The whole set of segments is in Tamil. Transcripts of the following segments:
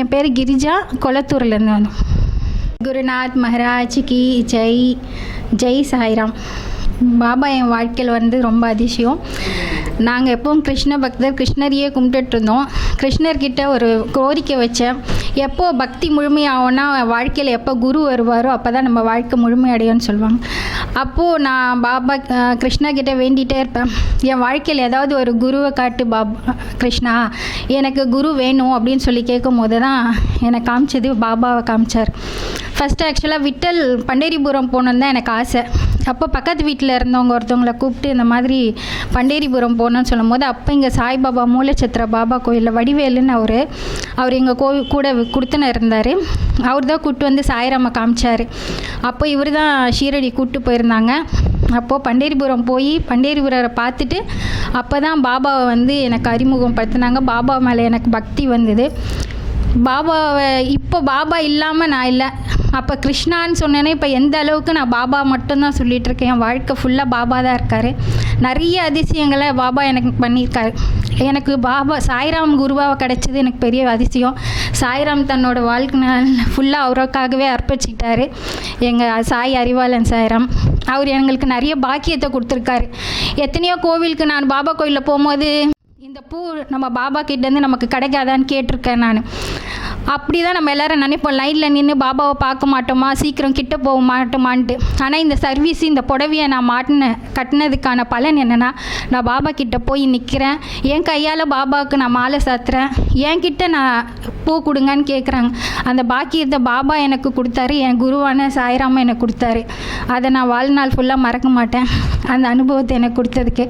என் பேர் கிரிஜா கொளத்தூர்லேருந்து வந்தோம். குருநாத் மகராஜ் கி ஜெய் ஜெய் சாய்ராம். பாபா என் வாழ்க்கையில் வந்து ரொம்ப அதிசயம். நாங்கள் எப்பவும் கிருஷ்ண பக்தர் கிருஷ்ணரையே கும்பிட்டுட்டு இருந்தோம். கிருஷ்ணர்கிட்ட ஒரு கோரிக்கை வச்சேன். எப்போ பக்தி முழுமையாகும்னா வாழ்க்கையில் எப்போ குரு வருவாரோ அப்போ தான் நம்ம வாழ்க்கை முழுமையடையும்னு சொல்லுவாங்க. அப்போது நான் பாபா கிருஷ்ணா கிட்டே வேண்டிகிட்டே இருப்பேன். என் வாழ்க்கையில் ஏதாவது ஒரு குருவை காட்டு பாபா கிருஷ்ணா எனக்கு குரு வேணும் அப்படின்னு சொல்லி கேட்கும் போது தான் எனக்கு காமிச்சது பாபாவை காமிச்சார். ஃபஸ்ட்டு ஆக்சுவலாக விட்டல் பண்டேரிபுரம் போகணுன்னு தான் எனக்கு ஆசை. அப்போ பக்கத்து வீட்டில் இருந்தவங்க ஒருத்தவங்களை கூப்பிட்டு இந்த மாதிரி பண்டேரிபுரம் போகணும்னு சொல்லும்போது அப்போ இங்கே சாய்பாபா மூலச்சத்திர பாபா கோயிலில் வடிவேலுன்னு அவர் அவர் எங்கள் கோவில் கூட கொடுத்துன்னு இருந்தார். அவர் தான் கூப்பிட்டு வந்து சாய்ராம காமிச்சார். அப்போ இவர் தான் ஷீரடி கூப்பிட்டு போயிருந்தாங்க. அப்போது பண்டேரிபுரம் போய் பண்டேரிபுரரை பார்த்துட்டு அப்போ தான் பாபாவை வந்து எனக்கு அறிமுகப்படுத்தினாங்க. பாபா மேலே எனக்கு பக்தி வந்தது. பாபாவை இப்போ பாபா இல்லாமல் நான் இல்லை. அப்போ கிருஷ்ணான்னு சொன்னேனே இப்போ எந்த அளவுக்கு நான் பாபா மட்டும்தான் சொல்லிகிட்ருக்கேன் இருக்கேன் என் வாழ்க்கை ஃபுல்லாக பாபா தான் இருக்கார். நிறைய அதிசயங்களை பாபா எனக்கு பண்ணியிருக்காரு. எனக்கு பாபா சாய்ராம் குருவாவை கிடச்சது எனக்கு பெரிய அதிசயம். சாய்ராம் தன்னோட வாழ்க்கை ஃபுல்லாக அவருக்காகவே அர்ப்பணிச்சிட்டாரு. எங்கள் சாய் அறிவாளன் சாய்ராம். அவர் எங்களுக்கு நிறைய பாக்கியத்தை கொடுத்துருக்காரு. எத்தனையோ கோவிலுக்கு நான் பாபா கோயிலில் போகும்போது இந்த பூ நம்ம பாபா கிட்டேருந்து நமக்கு கிடைக்காதான்னு கேட்டிருக்கேன் நான். அப்படி தான் நம்ம எல்லோரும் நினைப்போம். லைனில் நின்று பாபாவை பார்க்க மாட்டோமா? சீக்கிரம் கிட்ட போக மாட்டோமான்ட்டு. ஆனால் இந்த சர்வீஸ் இந்த புடவையை நான் மாட்டின கட்டினதுக்கான பலன் என்னென்னா நான் பாபா கிட்டே போய் நிற்கிறேன் என் கையால் பாபாவுக்கு நான் மாலை சாத்துறேன். என்கிட்ட நான் பூ கொடுங்கன்னு கேட்குறாங்க அந்த பாக்கியத்தை பாபா எனக்கு கொடுத்தாரு என் குருவான சாய்ராம எனக்கு கொடுத்தாரு. அதை நான் வாழ்நாள் ஃபுல்லாக மறக்க மாட்டேன். அந்த அனுபவத்தை எனக்கு கொடுத்ததுக்கு.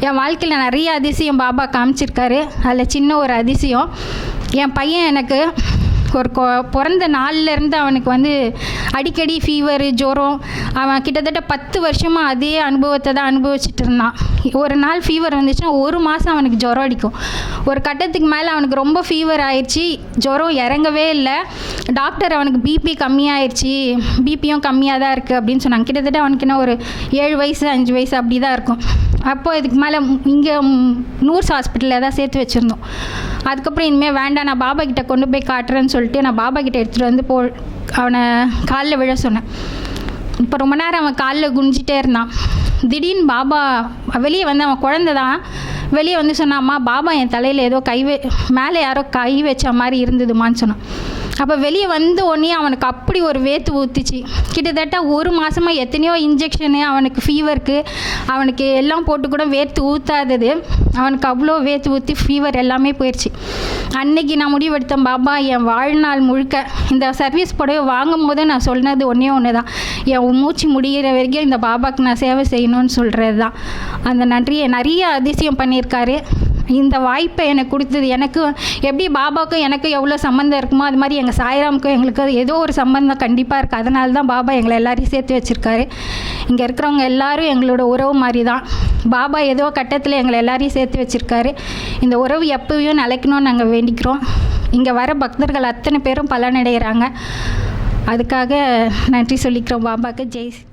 என் வாழ்க்கையில் நிறைய அதிசயம் பாபா காமிச்சிருக்காரு. அதில் சின்ன ஒரு அதிசயம். என் பையன் எனக்கு ஒரு கொ பிறந்த நாள்லேருந்து அவனுக்கு வந்து அடிக்கடி ஃபீவரு ஜுரம் அவன் கிட்டத்தட்ட பத்து வருஷமாக அதே அனுபவத்தை தான் அனுபவிச்சுட்டு இருந்தான். ஒரு நாள் ஃபீவர் வந்துச்சுன்னா ஒரு மாதம் அவனுக்கு ஜுரம் அடிக்கும். ஒரு கட்டத்துக்கு மேலே அவனுக்கு ரொம்ப ஃபீவர் ஆயிடுச்சு ஜுரம் இறங்கவே இல்லை. டாக்டர் அவனுக்கு பிபி கம்மியாயிருச்சு பிபியும் கம்மியாக தான் இருக்குது அப்படின்னு சொன்னாங்க. கிட்டத்தட்ட அவனுக்கு என்ன ஒரு ஏழு வயசு அஞ்சு வயசு அப்படி தான் இருக்கும். அப்போது இதுக்கு மேலே இங்கே நூர்ஸ் ஹாஸ்பிட்டலில் தான் சேர்த்து வச்சுருந்தோம். அதுக்கப்புறம் இனிமேல் வேண்டாம் நான் பாபா கிட்டே கொண்டு போய் காட்டுறேன்னு சொல்லிட்டு நான் பாபா கிட்டே எடுத்துகிட்டு வந்து போ அவனை காலில் விழ சொன்னேன். இப்போ ரொம்ப நேரம் அவன் காலில் குனிஞ்சிட்டே இருந்தான். திடீர்னு பாபா வெளியே வந்து அவன் குழந்த தான் வெளியே வந்து சொன்னான் அம்மா பாபா என் தலையில் ஏதோ கை வே மேலே யாரோ கை வச்ச மாதிரி இருந்ததுமான்னு சொன்னான். அப்போ வெளியே வந்த உடனே அவனுக்கு அப்படி ஒரு வேத்து ஊத்துச்சு. கிட்டத்தட்ட ஒரு மாதமாக எத்தனையோ இன்ஜெக்ஷனு அவனுக்கு ஃபீவருக்கு அவனுக்கு எல்லாம் போட்டு கூட வேர்த்து ஊற்றாதது அவனுக்கு அவ்வளோ வேர்த்து ஊற்றி ஃபீவர் எல்லாமே போயிடுச்சு அன்னைக்கு நான் முடிவெடுத்தேன் பாபா என் வாழ்நாள் முழுக்க இந்த சர்வீஸ் புடவை வாங்கும் போது நான் சொன்னது ஒன்றே ஒன்று தான் என் மூச்சு முடிகிற வரைக்கும் இந்த பாபாக்கு நான் சேவை செய்யணும்னு சொல்கிறது தான் அந்த நன்றியை நிறைய அதிசயம் பண்ணியிருக்காரு. இந்த வாய்ப்பை எனக்கு கொடுத்தது. எனக்கு எப்படி பாபாவுக்கும் எனக்கு எவ்வளோ சம்மந்தம் இருக்குமோ அது மாதிரி எங்கள் சாய்ராமுக்கும் எங்களுக்கு ஏதோ ஒரு சம்மந்தம் கண்டிப்பாக இருக்குது. அதனால தான் பாபா எங்களை எல்லாரையும் சேர்த்து வச்சுருக்காரு. இங்கே இருக்கிறவங்க எல்லாரும் எங்களோட உறவு மாதிரி தான். பாபா ஏதோ கட்டத்தில் எங்களை எல்லாரையும் சேர்த்து வச்சுருக்காரு. இந்த உறவு எப்பவும் நிலைக்கணும்னு நாங்கள் வேண்டிக்கிறோம். இங்கே வர பக்தர்கள் அத்தனை பேரும் பலனடைகிறாங்க. அதுக்காக நன்றி சொல்லிக்கிறோம் பாபாவுக்கு. ஜெய் ஸ்ரீ